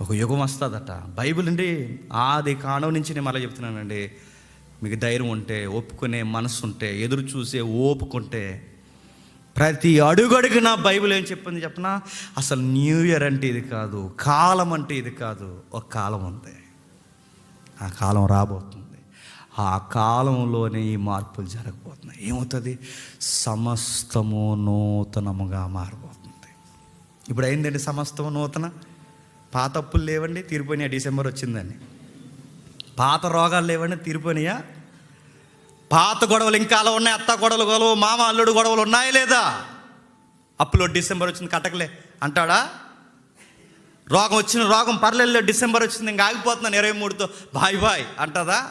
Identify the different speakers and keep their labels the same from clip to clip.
Speaker 1: ఒక యుగం వస్తుందట. బైబిల్ అండి ఆది కాండం నుంచి నేను మళ్ళీ చెప్తున్నానండి. మీకు ధైర్యం ఉంటే ఒప్పుకునే మనసు ఉంటే ఎదురు చూసే ఓపుకుంటే ప్రతి అడుగడుగునా బైబిల్ ఏం చెప్పింది చెప్పనా? అసలు న్యూ ఇయర్ అంటే ఇది కాదు కాలం అంటే ఇది కాదు ఒక కాలం ఉంది. ఆ కాలం రాబోతుంది. ఆ కాలంలోనే ఈ మార్పులు జరగబోతున్నాయి. ఏమవుతుంది? సమస్తము నూతనముగా మారబోతుంది. ఇప్పుడు అయిందండి సమస్తము నూతన? పాత అప్పులు లేవండి తీరిపోయినాయా. డిసెంబర్ వచ్చిందని పాత రోగాలు లేవండి తీరిపోయినాయా? పాత గొడవలు ఇంకా అలా ఉన్నాయి. అత్త గొడవలు గొడవ మామ అల్లుడు గొడవలు ఉన్నాయా లేదా? అప్పులో డిసెంబర్ వచ్చింది కట్టకలే. అంటాడా? రోగం వచ్చిన రోగం పర్లేదు డిసెంబర్ వచ్చింది ఇంకా ఆగిపోతున్నాను ఇరవై మూడుతో. బాయ్ బాయ్ అంటదా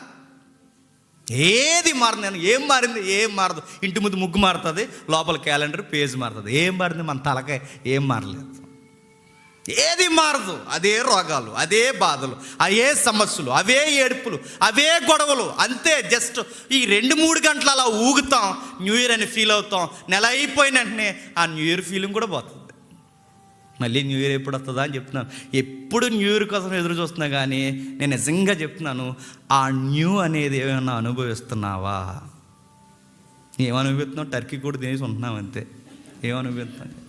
Speaker 1: ఏది మారింది? అని ఏం మారింది? ఏం మారదు? ఇంటి ముందు ముగ్గు మారుతుంది లోపల క్యాలెండర్ పేజ్ మారుతుంది. ఏం మారింది? మన తలకాయ ఏం మారలేదు. ఏది మారదు. అదే రోగాలు అదే బాధలు అవే సమస్యలు అవే ఏడుపులు అవే గొడవలు. అంతే జస్ట్ ఈ రెండు మూడు గంటలు అలా ఊగుతాం న్యూ ఇయర్ అని ఫీల్ అవుతాం. నెల అయిపోయిన వెంటనే ఆ న్యూ ఇయర్ ఫీలింగ్ కూడా పోతుంది. మళ్ళీ న్యూ ఇయర్ ఎప్పుడు వస్తుందా అని చెప్తున్నాను. ఎప్పుడు న్యూ ఇయర్ కోసం ఎదురు చూస్తున్నా కానీ నేను నిజంగా చెప్తున్నాను ఆ న్యూ అనేది ఏమైనా అనుభవిస్తున్నావా? ఏమనుభవిస్తున్నావు? టర్కీ కూడా తినేసి ఉంటున్నావు అంతే. ఏమనుభవిస్తున్నావు?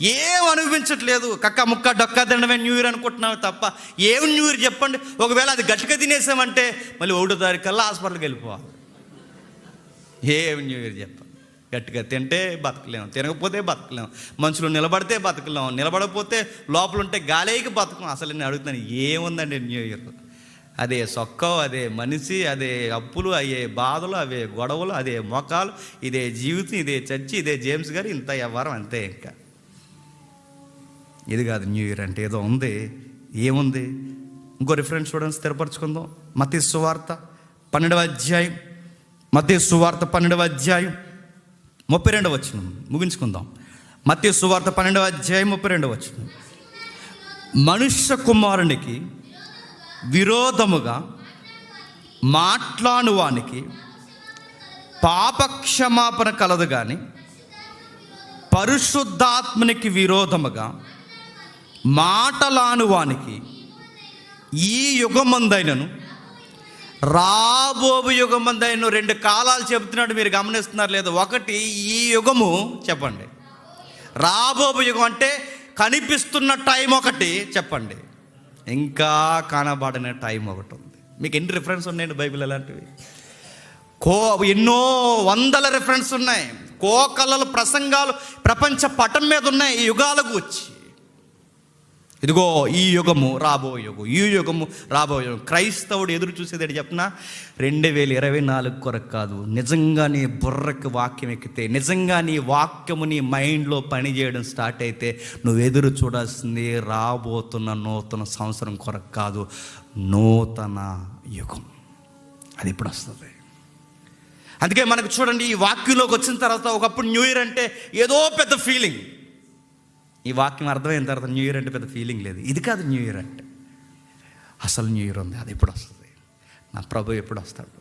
Speaker 1: ఏం అనిపించట్లేదు కక్క ముక్క డొక్క తినడమే న్యూ ఇయర్ అనుకుంటున్నావు తప్ప ఏం న్యూ ఇయర్ చెప్పండి. ఒకవేళ అది గట్టిగా తినేసామంటే మళ్ళీ ఒకటో తారీఖు కల్లా హాస్పిటల్కి వెళ్ళిపోవాలి. ఏం న్యూ ఇయర్ చెప్పండి గట్టిగా తింటే బతకలేము తినకపోతే బతకలేము మనుషులు నిలబడితే బతకలేము నిలబడకపోతే లోపల ఉంటే గాలేకి బతకం. అసలు నేను అడుగుతాను ఏముందండి న్యూ ఇయర్? అదే సొక్కం అదే మనిషి అదే అప్పులు అయ్యే బాధలు అవే గొడవలు అదే మొఖాలు ఇదే జీవితం ఇదే చర్చి ఇదే జేమ్స్ గారు ఇంత వ్యవహారం అంతే ఇంకా. ఇది కాదు న్యూ ఇయర్ అంటే ఏదో ఉంది. ఏముంది? ఇంకో రిఫరెన్స్ చూడండి స్థిరపరచుకుందాం. మతి సువార్త పన్నెండవ అధ్యాయం. మతి సువార్త పన్నెండవ అధ్యాయం. ముప్పై రెండవ వచ్చిన ముగించుకుందాం. మతి సువార్త పన్నెండవ అధ్యాయం ముప్పై రెండవ వచ్చిన మనుష్య కుమారునికి విరోధముగా మాట్లాడువానికి పాపక్షమాపణ కలదు కానీ పరిశుద్ధాత్మనికి విరోధముగా మాటలాను వానికి ఈ యుగమందైనను రాబోబు యుగమందైన రెండు కాలాలు చెబుతున్నాడు మీరు గమనిస్తున్నారు లేదు. ఒకటి ఈ యుగము చెప్పండి. రాబోబు యుగం అంటే కనిపిస్తున్న టైం ఒకటి చెప్పండి. ఇంకా కనబడిన టైం ఒకటి ఉంది. మీకు ఎన్ని రిఫరెన్స్ ఉన్నాయండి బైబిల్ అలాంటివి? కో ఎన్నో వందల రిఫరెన్స్ ఉన్నాయి. కోకలలు ప్రసంగాలు ప్రపంచ పటం మీద ఉన్నాయి ఈ యుగాలకు వచ్చి ఇదిగో ఈ యుగము రాబోయే యుగం ఈ యుగము రాబోయే యుగం క్రైస్తవుడు ఎదురు చూసేది చెప్పిన? రెండు వేల ఇరవై నాలుగు కొరకు కాదు. నిజంగా నీ బుర్రకు వాక్యం ఎక్కితే నిజంగా నీ వాక్యము నీ మైండ్లో పనిచేయడం స్టార్ట్ అయితే నువ్వు ఎదురు చూడాల్సింది రాబోతున్న నూతన సంవత్సరం కొరకు కాదు నూతన యుగం. అది ఇప్పుడు వస్తుంది. అందుకే మనకు చూడండి ఈ వాక్యంలోకి వచ్చిన తర్వాత ఒకప్పుడు న్యూ ఇయర్ అంటే ఏదో పెద్ద ఫీలింగ్. ఈ వాక్యం అర్థమైన తర్వాత న్యూ ఇయర్ అంటే పెద్ద ఫీలింగ్ లేదు. ఇది కాదు న్యూ ఇయర్ అంటే. అసలు న్యూ ఇయర్ ఉంది అది ఎప్పుడు వస్తుంది? నా ప్రభు ఎప్పుడు వస్తాడు?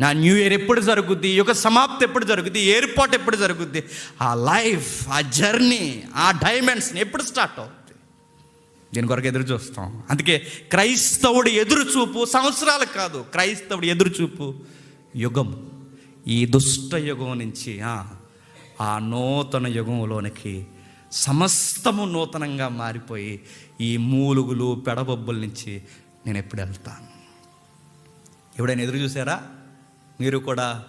Speaker 1: నా న్యూ ఇయర్ ఎప్పుడు జరుగుద్ది? ఈ యొక్క సమాప్తి ఎప్పుడు జరుగుద్ది? ఎయిర్పోర్ట్ ఎప్పుడు జరుగుద్ది? ఆ లైఫ్ ఆ జర్నీ ఆ డైమండ్స్ని ఎప్పుడు స్టార్ట్ అవుతుంది దీని కొరకు ఎదురు చూస్తాం. అందుకే క్రైస్తవుడు ఎదురు చూపు సంవత్సరాలు కాదు. క్రైస్తవుడు ఎదురు చూపు యుగం. ఈ దుష్ట యుగం నుంచి ఆ నూతన యుగంలోనికి సమస్తము నూతనంగా మారిపోయి ఈ మూలుగులు పెడబొబ్బుల నుంచి నేను ఎప్పుడు వెళ్తాను. ఎప్పుడైనా ఎదురు చూసారా? మీరు కూడా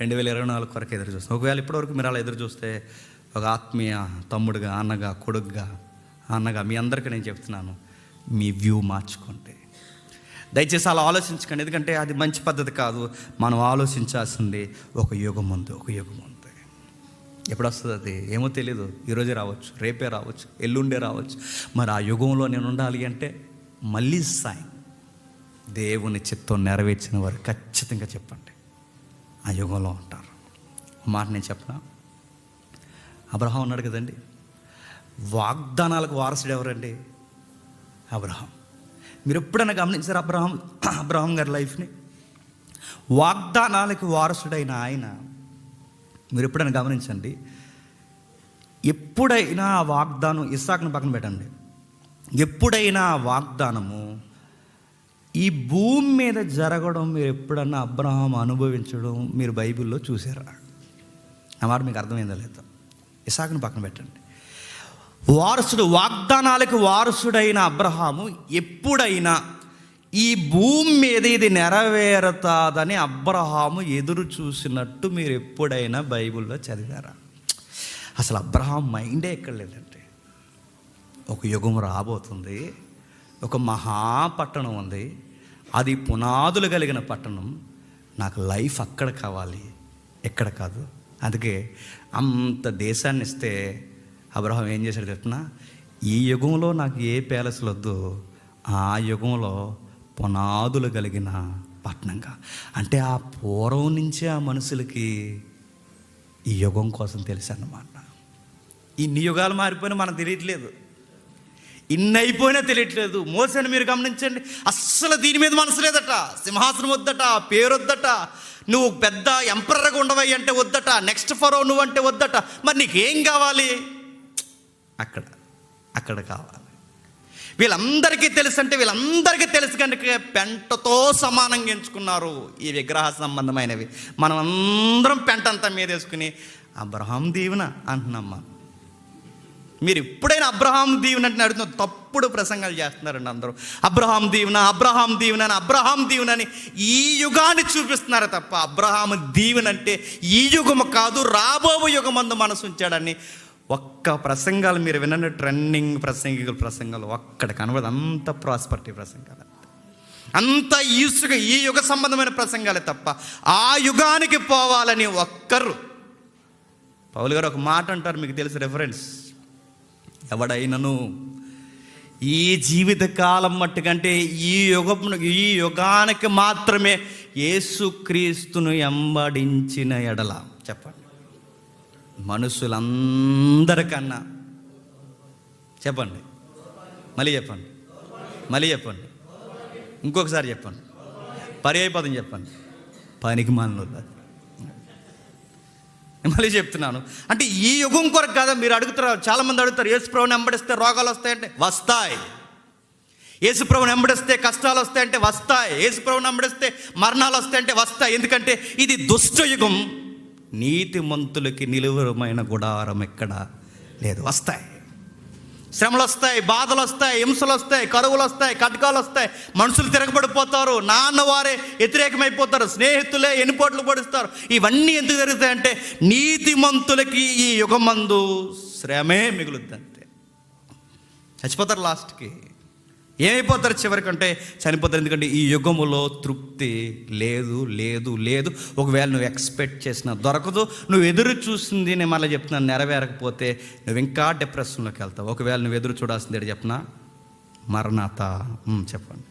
Speaker 1: రెండు వేల ఇరవై నాలుగు కొరకు ఎదురు చూస్తారు ఒకవేళ ఇప్పటివరకు మీరు అలా ఎదురు చూస్తే ఒక ఆత్మీయ తమ్ముడుగా అన్నగా కొడుగ్గా అన్నగా మీ అందరికీ నేను చెప్తున్నాను మీ వ్యూ మార్చుకోండి. దయచేసి అలా ఆలోచించకండి. ఎందుకంటే అది మంచి పద్ధతి కాదు. మనం ఆలోచించాల్సింది ఒక యుగం ఉంది ఒక యుగం ఉంది. ఎప్పుడు వస్తుంది అది ఏమో తెలియదు ఈరోజే రావచ్చు. రేపే రావచ్చు. ఎల్లుండే రావచ్చు. మరి ఆ యుగంలో నేను ఉండాలి అంటే మళ్ళీ సాయం. దేవుని చిత్తం నెరవేర్చిన వారు ఖచ్చితంగా చెప్పండి. ఆ యుగంలో ఉంటారు. మాట నేను చెప్పనా? అబ్రహాం ఉన్నాడు కదండి. వాగ్దానాలకు వారసుడు ఎవరండి? అబ్రహాం. మీరు ఎప్పుడైనా గమనించారు అబ్రహాం? అబ్రహాం గారి లైఫ్ని? వాగ్దానాలకు వారసుడైన ఆయన మీరు ఎప్పుడైనా గమనించండి. ఎప్పుడైనా ఆ వాగ్దానం ఇస్సాకుని పక్కన పెట్టండి. ఎప్పుడైనా ఆ వాగ్దానము ఈ భూమి మీద జరగడం మీరు ఎప్పుడన్నా అబ్రహం అనుభవించడం మీరు బైబిల్లో చూసారా నా మాట మీకు అర్థమైందో లేదా? ఇసాకుని పక్కన పెట్టండి. వారసుడు వాగ్దానాలకు వారసుడైన అబ్రహాము ఎప్పుడైనా ఈ భూమి మీద ఇది నెరవేరుతాదని అబ్రహాము ఎదురు చూసినట్టు మీరు ఎప్పుడైనా బైబిల్లో చదివారా? అసలు అబ్రహాం మైండే ఎక్కడ లేదంటే ఒక యుగం రాబోతుంది ఒక మహాపట్టణం ఉంది అది పునాదులు కలిగిన పట్టణం నాకు లైఫ్ అక్కడ కావాలి ఎక్కడ కాదు. అందుకే అంత దేశాన్ని ఇస్తే అబ్రహం ఏం చేశాడు చెప్తున్నా ఈ యుగంలో నాకు ఏ ప్యాలెస్లు వద్దు ఆ యుగంలో పునాదులు కలిగిన పట్టణంగా అంటే ఆ పూర్వం నుంచే ఆ మనుషులకి ఈ యుగం కోసం తెలుసు అన్నమాట ఇన్ని యుగాలు మారిపోయినా మనకు తెలియట్లేదు. ఇన్ని అయిపోయినా తెలియట్లేదు. మోసని మీరు గమనించండి. అస్సలు దీని మీద మనసు లేదట. సింహాసనం వద్దట పేరు వద్దట. నువ్వు పెద్ద ఎంపరర్గా ఉండవై అంటే వద్దట. నెక్స్ట్ ఫరో నువ్వు అంటే వద్దట. మరి నీకేం కావాలి? అక్కడ అక్కడ కావాలి. వీళ్ళందరికీ తెలుసు అంటే వీళ్ళందరికీ తెలుసు కనుక పెంటతో సమానంగా ఎంచుకున్నారు ఈ విగ్రహ సంబంధమైనవి. మనం అందరం పెంట అంతా మీద వేసుకుని అబ్రహాం దీవెన అంటున్నాం మీరు ఎప్పుడైనా అబ్రహాం దీవెన అంటే అడుగుతున్న తప్పుడు ప్రసంగాలు చేస్తున్నారండి అందరూ. అబ్రహాం దీవెన అబ్రహాం దీవెన అని అబ్రహాం దీవెన అని ఈ యుగాన్ని చూపిస్తున్నారు తప్ప అబ్రహాం దీవెన అంటే ఈ యుగము కాదు రాబో యుగమందు మనసు ఉంచాడని ఒక్క ప్రసంగాలు మీరు వినండి. ట్రెండింగ్ ప్రసంగికుల ప్రసంగాలు ఒక్కడ కనబడదు. అంత ప్రాస్పర్టీ ప్రసంగాలు అంత. ఈసుగ ఈ యుగ సంబంధమైన ప్రసంగాలే తప్ప ఆ యుగానికి పోవాలని ఒక్కరు. పౌలు గారు ఒక మాట అంటారు మీకు తెలుసు రెఫరెన్స్ ఎవడైనను ఈ జీవిత కాలం మట్టుకంటే ఈ యుగం ఈ యుగానికి మాత్రమే యేసుక్రీస్తును ఎంబడించిన ఎడల. చెప్పండి. మనుషులందరికన్నా. చెప్పండి. మళ్ళీ చెప్పండి. మళ్ళీ చెప్పండి. ఇంకొకసారి చెప్పండి. పర్యాయపదం చెప్పండి. పనికి మానవులు మళ్ళీ చెప్తున్నాను. అంటే ఈ యుగం కొరకు కదా మీరు అడుగుతారు చాలామంది అడుగుతారు యేసుప్రభుని వెంబడిస్తే రోగాలు వస్తాయంటే వస్తాయి. యేసుప్రభుని వెంబడిస్తే కష్టాలు వస్తాయంటే వస్తాయి. యేసుప్రభుని వెంబడిస్తే మరణాలు వస్తాయంటే వస్తాయి. ఎందుకంటే ఇది దుష్ట యుగం. నీతిమంతులకి నిలువరమైన గుడారం ఎక్కడ? లేదు వస్తాయి. శ్రమలు వస్తాయి బాధలు వస్తాయి హింసలు వస్తాయి కరువులు వస్తాయి కటకాలు వస్తాయి మనుషులు తిరగబడిపోతారు నాన్న వారే వ్యతిరేకమైపోతారు స్నేహితులే ఎన్నిపోట్లు పడుస్తారు. ఇవన్నీ ఎందుకు జరుగుతాయంటే నీతిమంతులకి ఈ యుగమందు శ్రమే మిగులుద్ది అంతే చచ్చిపోతారు లాస్ట్కి. ఏమైపోతారు చివరికంటే చనిపోతారు ఎందుకంటే ఈ యుగములో తృప్తి లేదు లేదు లేదు. ఒకవేళ నువ్వు ఎక్స్పెక్ట్ చేసిన దొరకదు. నువ్వు ఎదురు చూసింది నేను మళ్ళీ చెప్తున్నాను నెరవేరకపోతే నువ్వు ఇంకా డిప్రెషన్లోకి వెళ్తావు. ఒకవేళ నువ్వు ఎదురు చూడాల్సింది ఏంటి చెప్పనా మరణాత. చెప్పండి.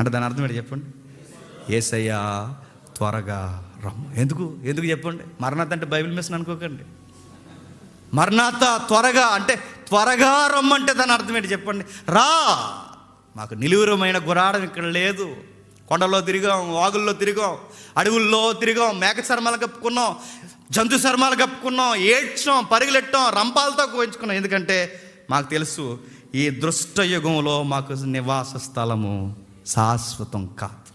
Speaker 1: అంటే దాని అర్థం ఏంటి చెప్పండి? ఏసయ్యా త్వరగా రమ్ము. ఎందుకు? ఎందుకు చెప్పండి? మరణాత అంటే బైబిల్ మిషన్ అనుకోకండి. మరణాత త్వరగా అంటే త్వరగా రమ్మంటే దాని అర్థం ఏంటి చెప్పండి? రా! మాకు నిలువురమైన గురాడం ఇక్కడ లేదు. కొండలో తిరిగాం వాగుల్లో తిరిగాం అడవుల్లో తిరిగాం మేక చర్మాలు కప్పుకున్నాం జంతు చర్మాలు కప్పుకున్నాం ఏడ్చాం పరిగెలెట్టాం రంపాలతో కోయించుకున్నాం ఎందుకంటే మాకు తెలుసు ఈ దృష్ట యుగంలో మాకు నివాస స్థలము శాశ్వతం కాదు.